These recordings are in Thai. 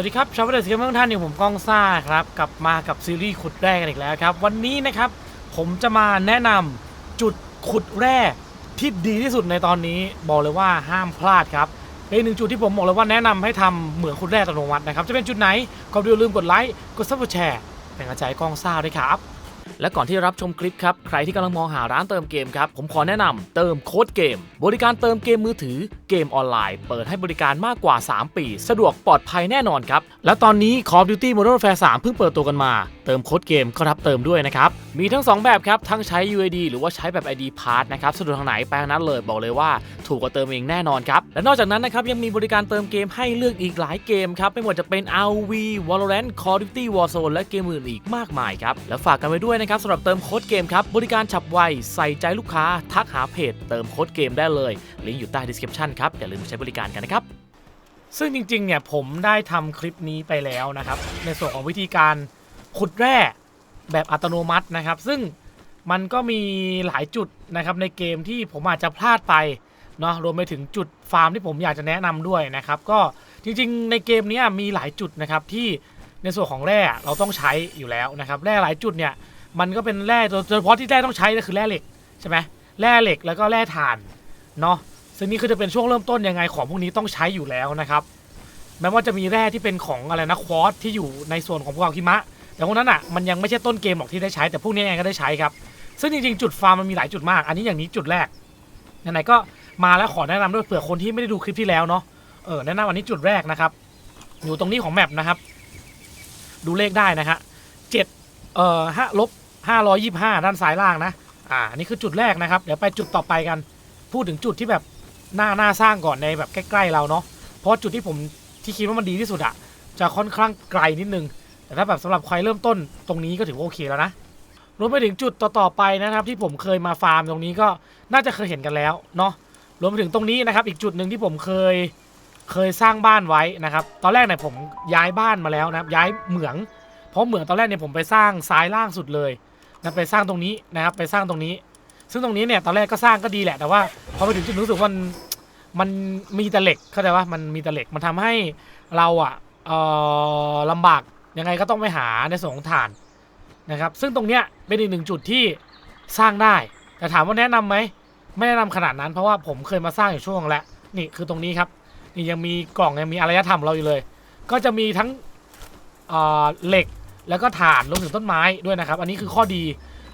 วัสดีครับชาวเดสเกมเมอร์ทุกท่านอยู่ผมก้องซ่าครับกลับมากับซีรีส์ขุดแร่กันอีกแล้วครับ วันนี้นะครับผมจะมาแนะนำจุดขุดแร่ที่ดีที่สุดในตอนนี้บอกเลยว่าห้ามพลาดครับเป็นหนึ่งจุดที่ผมบอกเลยว่าแนะนำให้ทำเหมืองขุดแร่อัตโนมัตินะครับจะเป็นจุดไหนก็อย่าลืมกดไลค์กดซับสไครต์เป็นกำลังใจายก้องซ่าด้วยครับ และก่อนที่จะรับชมคลิปครับ ใครที่กำลังมองหาร้านเติมเกมครับ ผมขอแนะนำเติมโค้ดเกม บริการเติมเกมมือถือเกมออนไลน์ เปิดให้บริการมากกว่า 3 ปี สะดวกปลอดภัยแน่นอนครับ และตอนนี้ Call of Duty Modern Warfare 3 เพิ่งเปิดตัวกันมา เติมโค้ดเกมก็รับเติมด้วยนะครับ มีทั้ง 2 แบบครับ ทั้งใช้ UID หรือว่าใช้แบบ ID Pass นะครับสะดวกทางไหนไปทางนั้นเลยบอกเลยว่า ถูกกว่าเติมเองแน่นอนครับ และนอกจากนั้นนะครับยังมีบริการเติมเกมให้เลือกอีกหลายเกมครับไม่ว่าจะเป็น RV Valorant Call of Duty Warzone และเกมอื่นอีกมากมายครับและฝากกันไว้ด้วยนะครับสำหรับเติมโค้ดเกมครับบริการฉับไวใส่ใจลูกค้าทักหาเพจเติมโค้ดเกมได้เลยลิงก์อยู่ใต้ description ครับอย่าลืมใช้บริการกันนะครับซึ่งจริงๆ เนี่ยผมได้ทำคลิปนี้ไปแล้วนะครับ ในส่วนของวิธีการ ขุดแร่แบบอัตโนมัตินะครับ ซึ่งมันก็มีหลายจุดนะครับในเกมที่ผมอาจจะพลาดไปเนาะรวมไปถึงจุดฟาร์มที่ผมอยากจะแนะนำด้วยนะครับ ก็จริงๆในเกมนี้มีหลายจุดนะครับที่ในส่วนของแร่เราต้องใช้อยู่แล้วนะครับแร่หลายจุดเนี่ยมันก็เป็นแร่โดยเฉพาะที่แร่ต้องใช้ก็คือแร่เหล็กใช่ไหมแร่เหล็กแล้วก็แร่ถ่านเนาะซึ่งนี่คือจะเป็นช่วงเริ่มต้นยังไงของพวกนี้ต้องใช้อยู่แล้วนะครับแม้ว่าจะมีแร่ที่เป็นของอะไรนะควอตที่อยู่ในส่วนของภูเขาหิมะ แต่พวกนั้นอะมันยังไม่ใช่ต้นเกมหรอกที่ได้ใช้แต่พวกนี้ยังก็ได้ใช้ครับ ซึ่งจริงๆจุดฟาร์มมันมีหลายจุดมาก อันนี้อย่างนี้จุดแรกไหนๆก็มาแล้วขอแนะนำด้วยเผื่อคนที่ไม่ได้ดูคลิปที่แล้วเนาะเออแนะนำอันนี้จุดแรกนะครับ อยู่ตรงนี้ของแมปนะครับ ดูเลขได้นะฮะเจ็ดเอ่อห้าลบห้าร้อยยี่ห้าด้านซ้ายล่างนะอ่านนี้คือจุดแรกนะครับ เดี๋ยวไปจุดต่อไปกัน พูดถึงจุดที่แบบหน้าหน้าสร้างก่อนในแบบใกล้ ๆ เราเนาะเพราะจุดที่ผมที่คิดว่ามันดีที่สุดอะจะค่อนข้างไกลนิดนึง แต่ถ้าแบบสำหรับใครเริ่มต้นตรงนี้ก็ถือว่าโอเคแล้วนะรวมไปถึงจุดต่อๆไปนะครับ ที่ผมเคยมาฟาร์มตรงนี้ก็น่าจะเคยเห็นกันแล้วเนาะรวมไปถึงตรงนี้นะครับ อีกจุดหนึ่งที่ผมเคยเคยสร้างบ้านไว้นะครับ ตอนแรกเนี่ยผมย้ายบ้านมาแล้วนะครับ ย้ายเหมือง เพราะเหมืองตอนแรกเนี่ยผมไปสร้างซ้ายล่างสุดเลยนะไปสร้างตรงนี้นะครับ ไปสร้างตรงนี้ ซึ่งตรงนี้เนี่ยตอนแรกก็สร้างก็ดีแหละแต่ว่าพอไปถึงจุดรู้สึกว่ามันมันมีแต่เหล็กเข้าใจว่ามันมีแต่เหล็กมันทำให้เราอะเอ่อลำบาก ยังไงก็ต้องไปหาในส่วนของฐานนะครับ ซึ่งตรงเนี้ยเป็นอีกหนึ่งจุดที่สร้างได้ แต่ถามว่าแนะนำไหมไม่แนะนำขนาดนั้นเพราะว่าผมเคยมาสร้างอยู่ช่วงแล้วนี่คือตรงนี้ครับนี่ยังมีกล่องยังมีอารยธรรมเราอยู่เลย ก็จะมีทั้งเเหล็กแล้วก็ถ่านรวมถึงต้นไม้ด้วยนะครับ อันนี้คือข้อดี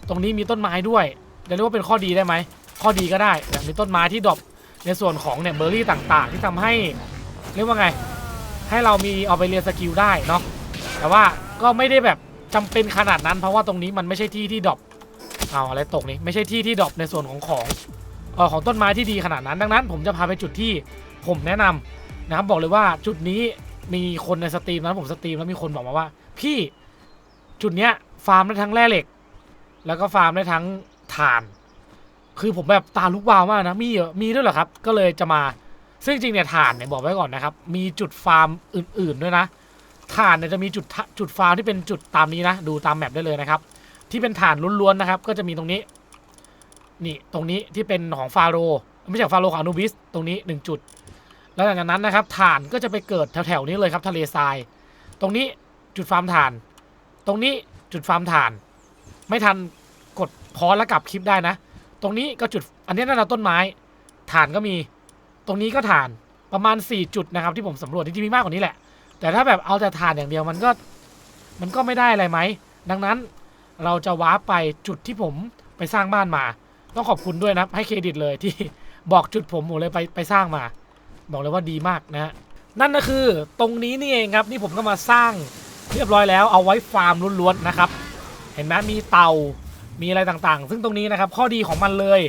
ตรงนี้มีต้นไม้ด้วยจะเรียกว่าเป็นข้อดีได้ไหมข้อดีก็ได้เนี่ยมีต้นไม้ที่ดอปในส่วนของเนี่ยเบอร์รี่ต่างๆ ที่ทำให้เรียกว่าไง ให้เรามีเอาไปเรียนสกิลได้เนาะ แต่ว่าก็ไม่ได้แบบจำเป็นขนาดนั้น เพราะว่าตรงนี้มันไม่ใช่ที่ที่ดรอปเอาอะไรตกนี่ไม่ใช่ที่ที่ดรอปในส่วนของของออของต้นไม้ที่ดีขนาดนั้น ดังนั้น ผมจะพาไปจุดที่ผมแนะนำนะครับบอกเลยว่าจุดนี้มีคนในสตรีมนะผมสตรีมแล้วมีคนบอกมาว่า พี่จุดเนี้ยฟาร์มได้ทั้งแร่เหล็ก แล้วก็ฟาร์มได้ทั้งถ่าน คือผมแบบตาลุกวาวมากนะมีเหรอมีด้วยเหรอครับ ก็เลยจะมาซึ่งจริงเนี่ยฐานเนี่ยบอกไว้ก่อนนะครับ มีจุดฟาร์มอื่น ๆด้วยนะ ฐานเนี่ยจะมีจุดจุดฟาร์มที่เป็นจุดตามนี้นะ ดูตามแมปได้เลยนะครับ ที่เป็นฐานล้วนๆนะครับ ก็จะมีตรงนี้ นี่ตรงนี้ที่เป็นของฟาโรไม่ใช่ฟาโรของอนูบิสตรงนี้หนึ่งจุด แล้วหลังจากนั้นนะครับฐานก็จะไปเกิดแถวๆนี้เลยครับ ทะเลทราย ตรงนี้จุดฟาร์มฐาน ตรงนี้จุดฟาร์มฐาน ไม่ทันกดพอแล้วกลับคลิปได้นะ ตรงนี้ก็จุดอันนี้น่าจะต้นไม้ฐานก็มี ตรงนี้ก็ฐานประมาณ 4 จุดนะครับที่ผมสำรวจที่จริงมีมากกว่านี้แหละ แต่ถ้าแบบเอาแต่ฐานอย่างเดียวมันก็มันก็ไม่ได้อะไรไหม ดังนั้นเราจะว้าร์ปไปจุดที่ผมไปสร้างบ้านมา ต้องขอบคุณด้วยนะครับให้เครดิตเลยที่บอกจุดผมผมเลยไปไปสร้างมา บอกเลยว่าดีมากนะฮะนั่นก็คือตรงนี้นี่เองครับนี่ผมก็มาสร้างเรียบร้อยแล้วเอาไว้ฟาร์มล้วนๆนะครับ เห็นไหมมีเตามีอะไรต่างๆ ซึ่งตรงนี้นะครับข้อดีของมันเลย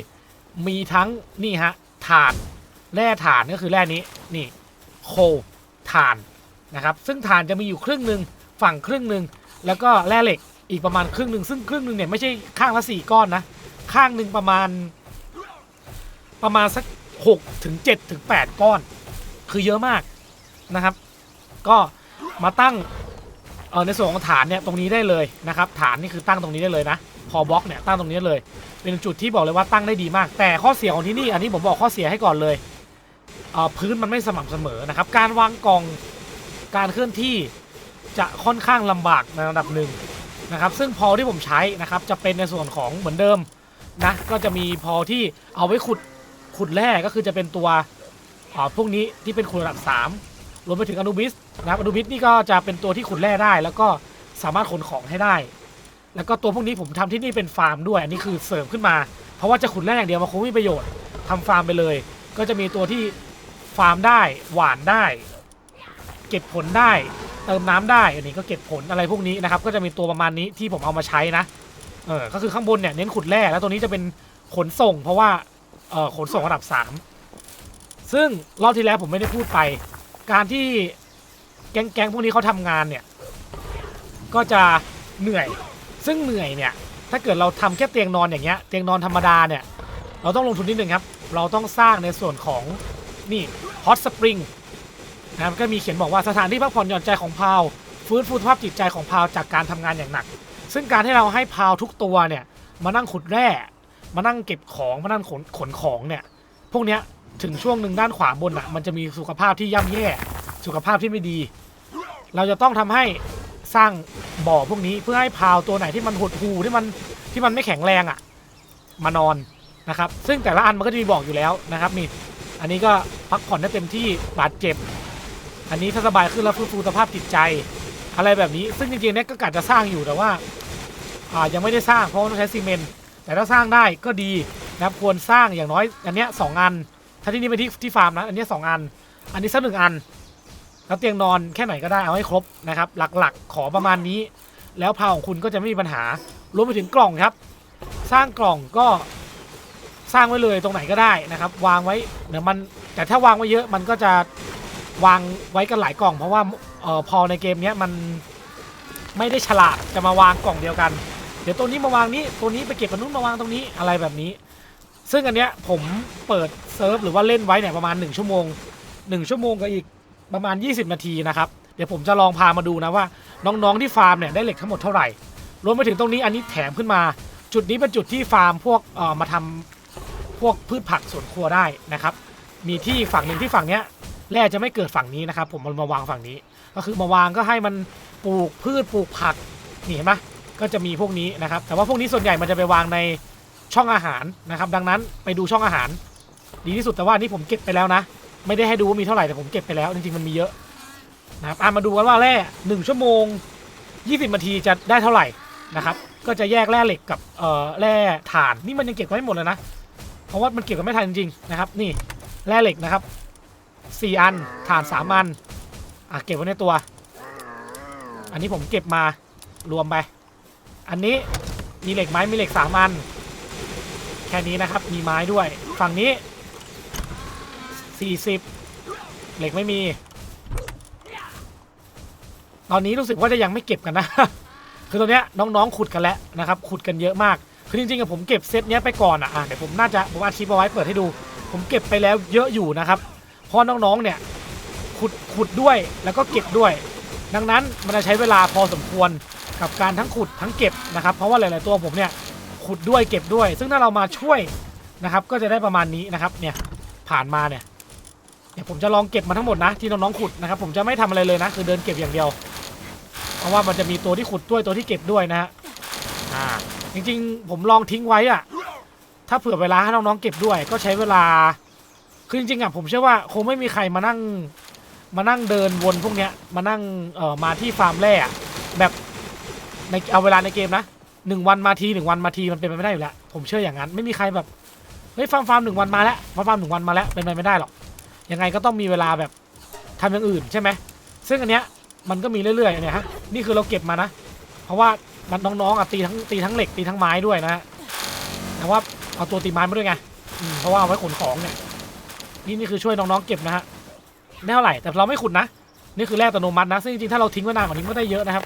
มีทั้งนี่ฮะถ่านแร่ถ่านก็คือแร่นี้นี่ โคถ่าน นะครับซึ่งถ่านจะมีอยู่ครึ่งหนึ่งฝั่งครึ่งหนึ่งแล้วก็แร่เหล็กอีกประมาณครึ่งหนึ่งซึ่งครึ่งหนึ่งเนี่ยไม่ใช่ข้างละสี่ก้อนนะข้างหนึ่งประมาณประมาณสักหกถึงเจ็ดถึงแปดก้อน คือเยอะมากนะครับ ก็มาตั้งเออในส่วนของฐานเนี่ยตรงนี้ได้เลยนะครับฐานนี่คือตั้งตรงนี้ได้เลยนะพอบล็อกเนี่ยตั้งตรงนี้เลย เป็นจุดที่บอกเลยว่าตั้งได้ดีมาก แต่ข้อเสียของที่นี่อันนี้ผมบอกข้อเสียให้ก่อนเลยเออพื้นมันไม่สม่ำเสมอนะครับ การวางกล่อง การเคลื่อนที่จะค่อนข้างลำบากในระดับหนึ่งนะครับ ซึ่งพอที่ผมใช้นะครับจะเป็นในส่วนของเหมือนเดิมนะก็จะมีพอที่เอาไว้ขุดขุดแร่ก็คือจะเป็นตัวอ่าพวกนี้ที่เป็นขุดระดับ 3 รวมไปถึงอนุบิสนะครับอนุบิสนี่ก็จะเป็นตัวที่ขุดแร่ได้ แล้วก็สามารถขนของให้ได้ แล้วก็ตัวพวกนี้ผมทำที่นี่เป็นฟาร์มด้วยอันนี้คือเสริมขึ้นมา เพราะว่าจะขุดแร่อย่างเดียวมันคงไม่มีประโยชน์ทำฟาร์มไปเลย ก็จะมีตัวที่ฟาร์มได้หวานได้ เก็บผลได้ เติมน้ำได้ อันนี้ก็เก็บผลอะไรพวกนี้นะครับ ก็จะมีตัวประมาณนี้ที่ผมเอามาใช้นะ เออ ก็คือข้างบนเนี่ยเน้นขุดแร่ แล้วตัวนี้จะเป็นขนส่ง เพราะว่า เออขนส่งระดับ 3 ซึ่งรอบที่แล้วผมไม่ได้พูดไป การที่แก๊งๆพวกนี้เขาทำงานเนี่ย ก็จะเหนื่อย ซึ่งเหนื่อยเนี่ย ถ้าเกิดเราทำแค่เตียงนอนอย่างเงี้ย เตียงนอนธรรมดาเนี่ย เราต้องลงทุนนิดนึงครับ เราต้องสร้างในส่วนของนี่ฮอตสปริง นะครับก็มีเขียนบอกว่าสถานที่พักผ่อนหย่อนใจของพาวฟื้นฟูสภาพจิตใจของพาวจากการทำงานอย่างหนัก ซึ่งการที่เราให้พาวทุกตัวเนี่ยมานั่งขุดแร่ มานั่งเก็บของมานั่งขนขนของเนี่ยพวกเนี้ยถึงช่วงหนึ่งด้านขวาบนอะมันจะมีสุขภาพที่ย่ำแย่ สุขภาพที่ไม่ดี เราจะต้องทำให้สร้างบ่อพวกนี้เพื่อให้พาวตัวไหนที่มันหดหูที่มันที่มันไม่แข็งแรงอะมานอนนะครับ ซึ่งแต่ละอันมันก็จะมีบอกอยู่แล้วนะครับนี่อันนี้ก็พักผ่อนได้เต็มที่บาดเจ็บ อันนี้ถ้าสบายขึ้นแล้วฟื้นฟูสภาพจิตใจ อะไรแบบนี้ ซึ่งจริงๆเนี่ยก็กะจะสร้างอยู่แต่ว่าอ่ายังไม่ได้สร้างเพราะว่าต้องใช้ซีเมนต์แต่ถ้าสร้างได้ก็ดีนะครับควรสร้างอย่างน้อยอันเนี้ยสองอัน ถ้าที่นี่ไปที่ที่ฟาร์มนะอันเนี้ยสองอัน อันนี้สักหนึ่งอัน แล้วเตียงนอนแค่ไหนก็ได้เอาให้ครบนะครับ หลักๆ ขอประมาณนี้ แล้วพาของคุณก็จะไม่มีปัญหารวมไปถึงกล่องครับ สร้างกล่องก็สร้างไว้เลยตรงไหนก็ได้นะครับ วางไว้เดี๋ยวมันแต่ถ้าวางไว้เยอะมันก็จะ วางไว้กันหลายกล่อง เพราะว่าออพอในเกมนี้มันไม่ได้ฉลาดจะมาวางกล่องเดียวกัน เดี๋ยวตัวนี้มาวางนี้ตัวนี้ไปเก็บอันนู้นมาวางตรงนี้อะไรแบบนี้ ซึ่งอันเนี้ยผมเปิดเซิร์ฟหรือว่าเล่นไว้เนี่ยประมาณ 1 ชั่วโมง 1 ชั่วโมงกับอีกประมาณ 20 นาทีนะครับเดี๋ยวผมจะลองพามาดูนะว่า น้องๆที่ฟาร์มเนี่ยได้เหล็กทั้งหมดเท่าไหร่ รวมไปถึงตรงนี้อันนี้แถมขึ้นมา จุดนี้เป็นจุดที่ฟาร์มพวกเอ่อมาทำพวกพืชผักสวนครัวได้นะครับ มีที่ฝั่งหนึ่งที่ฝั่งเนี้ย แร่จะไม่เกิดฝั่งนี้นะครับ ผมมันมาวางฝั่งนี้ ก็คือมาวางก็ให้มันปลูกพืชปลูกผักนี่เห็นไหมก็จะมีพวกนี้นะครับ แต่ว่าพวกนี้ส่วนใหญ่มันจะไปวางในช่องอาหารนะครับ ดังนั้นไปดูช่องอาหาร ดีที่สุดแต่ว่านนี้ผมเก็บไปแล้วนะ ไม่ได้ให้ดูว่ามีเท่าไหร่แต่ผมเก็บไปแล้วจริงๆมันมีเยอะนะครับมาดูกันว่าแร่หนึ่งชั่วโมง 20นาทีจะได้เท่าไหร่นะครับ ก็จะแยกแร่เหล็กกับเอ่อแร่ถ่านนี่มันยังเก็บไว้ไม่หมดเลยนะ เพราะว่ามันเก็บกันไม่ทันจริงๆนะครับ นี่แร่เหล็กนะครับ สี่อันถ่านสามอัน อะเก็บไว้ในตัว อันนี้ผมเก็บมารวมไป อันนี้มีเหล็กไม้มีเหล็กสามอัน แค่นี้นะครับมีไม้ด้วย ฝั่งนี้สี่สิบเหล็กไม่มี ตอนนี้รู้สึกว่าจะยังไม่เก็บกันนะ คือตอนเนี้ยน้องๆขุดกันแล้วนะครับขุดกันเยอะมากคือจริงๆอะผมเก็บเซตเนี้ยไปก่อนอะอะเดี๋ยวผมน่าจะผมอาชีพเอาไว้เปิดให้ดู ผมเก็บไปแล้วเยอะอยู่นะครับ เพราะน้องๆเนี่ยขุดขุดด้วยแล้วก็เก็บด้วย ดังนั้นมันจะใช้เวลาพอสมควรกับการทั้งขุดทั้งเก็บนะครับ เพราะว่าหลาย ๆ ตัวผมเนี่ยขุดด้วยเก็บด้วย ซึ่งถ้าเรามาช่วยนะครับ ก็จะได้ประมาณนี้นะครับเนี่ยผ่านมาเนี่ยเดี๋ยวผมจะลองเก็บมาทั้งหมดนะที่น้องๆขุดนะครับ ผมจะไม่ทำอะไรเลยนะ คือเดินเก็บอย่างเดียว เพราะว่ามันจะมีตัวที่ขุดด้วยตัวที่เก็บด้วยนะฮะอ่าจริง ๆ ผมลองทิ้งไว้อะถ้าเผื่อเวลาให้น้องๆเก็บด้วย ก็ใช้เวลา คือจริงๆอะผมเชื่อว่าคงไม่มีใครมานั่งมานั่งเดินวนพวกเนี้ยมานั่งเอ่อมาที่ฟาร์มแร่อะแบบในเอาเวลาในเกมนะหนึ่งวันมาทีหนึ่งวันมาทีมันเป็นไปไม่ได้อยู่แล้วผมเชื่ออย่างนั้นไม่มีใครแบบเฮ้ยฟาร์มฟาร์มหนึ่งวันมาแล้วฟาร์มฟาร์มหนึ่งวันมาแล้วเป็นไปไม่ได้หรอกยังไงก็ต้องมีเวลาแบบทำอย่างอื่นใช่ไหมซึ่งอันเนี้ยมันก็มีเรื่อยๆเนี่ยฮะนี่คือเราเก็บมานะ เพราะว่ามันน้องๆอะตีทั้งตีทั้งเหล็กตีทั้งไม้ด้วยนะฮะแต่ว่าเอาตัวตีไม้มาด้วยไงอืมเพราะว่าเอาไว้ขนของเนี่ย นี่นี่คือช่วยน้องๆเก็บนะฮะไม่เท่าไหร่แต่เราไม่ขุดนะ นี่คือแร่อัตโนมัตินะซึ่งจริงๆถ้าเราทิ้งไว้นานกว่านี้ก็ได้เยอะนะครับ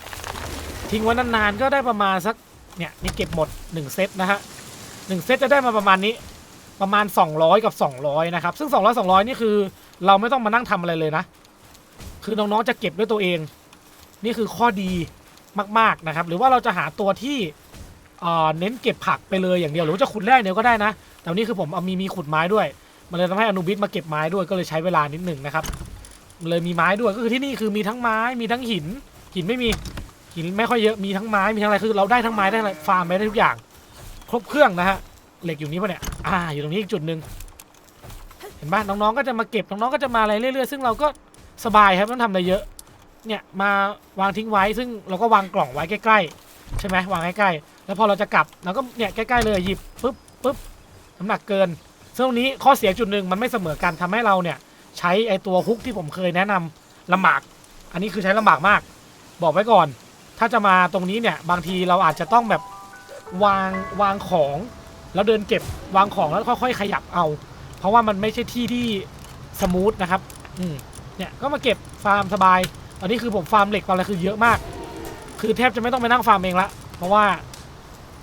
ทิ้งไว้นานๆก็ได้ประมาณสักเนี่ยนี่เก็บหมด 1 เซตนะฮะหนึ่งเซตจะได้มาประมาณนี้ประมาณ 200 กับ 200 นะครับ ซึ่ง 200 200 นี่คือเราไม่ต้องมานั่งทำอะไรเลยนะ คือน้องๆจะเก็บด้วยตัวเอง นี่คือข้อดีมากๆนะครับ หรือว่าเราจะหาตัวที่เน้นเก็บผักไปเลยอย่างเดียว หรือจะขุดแร่เดียวก็ได้นะ แต่วันนี้คือผมเอามีมีขุดไม้ด้วย มันเลยทำให้อนุบิสมาเก็บไม้ด้วยก็เลยใช้เวลานิดหนึ่งนะครับเลยมีไม้ด้วยก็คือที่นี่คือมีทั้งไม้มีทั้งหิน หินไม่มีหินไม่ค่อยเยอะมีทั้งไม้มีทั้งอะไรคือเราได้ทั้งไม้ได้อะไรฟาร์มไปได้ทุกอย่าง ครบเครื่องนะฮะเหล็กอยู่นี้ปะเนี่ยอ่าอยู่ตรงนี้อีกจุดหนึ่งเห็นปะน้องๆก็จะมาเก็บน้องๆก็จะมาอะไรเรื่อยๆ ซึ่งเราก็สบายครับไม่ต้องทำอะไรเยอะ เนี่ยมาวางทิ้งไว้ซึ่งเราก็วางกล่องไว้ใกล้ๆใช่ไหมวางใกล้ๆแล้วพอเราจะกลับเราก็เนี่ยใกล้ๆเลยหยิบปุ๊บปุ๊บน้ำหนักเกิน ซึ่งตรงนี้ข้อเสียจุดหนึ่งมันไม่เสมอกันทำให้เราเนี่ย ใช้ไอตัวฮุกที่ผมเคยแนะนำลำบาก อันนี้คือใช้ลำบากมาก บอกไว้ก่อน ถ้าจะมาตรงนี้เนี่ยบางทีเราอาจจะต้องแบบวางวางของแล้วเดินเก็บวางของแล้วค่อยๆขยับเอา เพราะว่ามันไม่ใช่ที่ที่สมูทนะครับ อืมเนี่ยก็มาเก็บฟาร์มสบาย ตอนนี้คือผมฟาร์มเหล็กฟาร์มอะไรคือเยอะมาก คือแทบจะไม่ต้องไปนั่งฟาร์มเองละ เพราะว่า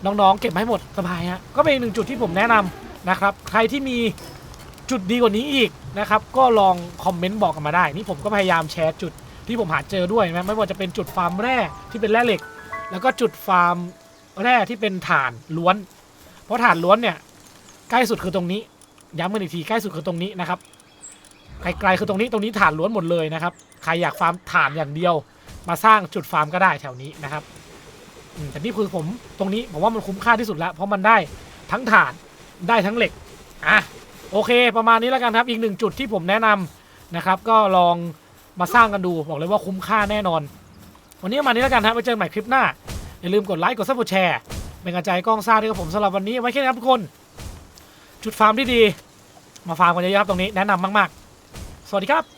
น้องๆเก็บให้หมดสบายฮะ ก็เป็นอีกหนึ่งจุดที่ผมแนะนำ นะครับ ใครที่มีจุดดีกว่านี้อีกนะครับ ก็ลองคอมเมนต์บอกกันมาได้ นี่ผมก็พยายามแชร์จุดที่ผมหาเจอด้วยนะไม่ว่าจะเป็นจุดฟาร์มแร่ที่เป็นแร่เหล็ก แล้วก็จุดฟาร์มแร่ที่เป็นถ่านล้วน เพราะถ่านล้วนเนี่ยใกล้สุดคือตรงนี้ ย้ำกันอีกทีใกล้สุดคือตรงนี้นะครับไกลๆคือตรงนี้ตรงนี้ถ่านล้วนหมดเลยนะครับ ใครอยากฟาร์มถ่านอย่างเดียว มาสร้างจุดฟาร์มก็ได้แถวนี้นะครับแต่นี่คือผมตรงนี้ผมว่ามันคุ้มค่าที่สุดแล้ว เพราะมันได้ทั้งถ่าน ได้ทั้งเหล็กอะโอเค ประมาณนี้แล้วกันครับ อีกหนึ่งจุดที่ผมแนะนำนะครับ ก็ลองมาสร้างกันดูบอกเลยว่าคุ้มค่าแน่นอน วันนี้ประมาณนี้แล้วกันครับไว้เจอกันใหม่คลิปหน้า อย่าลืมกดไลค์กดซับกดแชร์เป็นกำลังใจให้กล้องซ่าด้วยกับผมสำหรับวันนี้ไว้แค่นี้ครับทุกคน จุดฟาร์มที่ดี มาฟาร์มกันเยอะๆครับตรงนี้แนะนำมาก ๆ สวัสดีครับ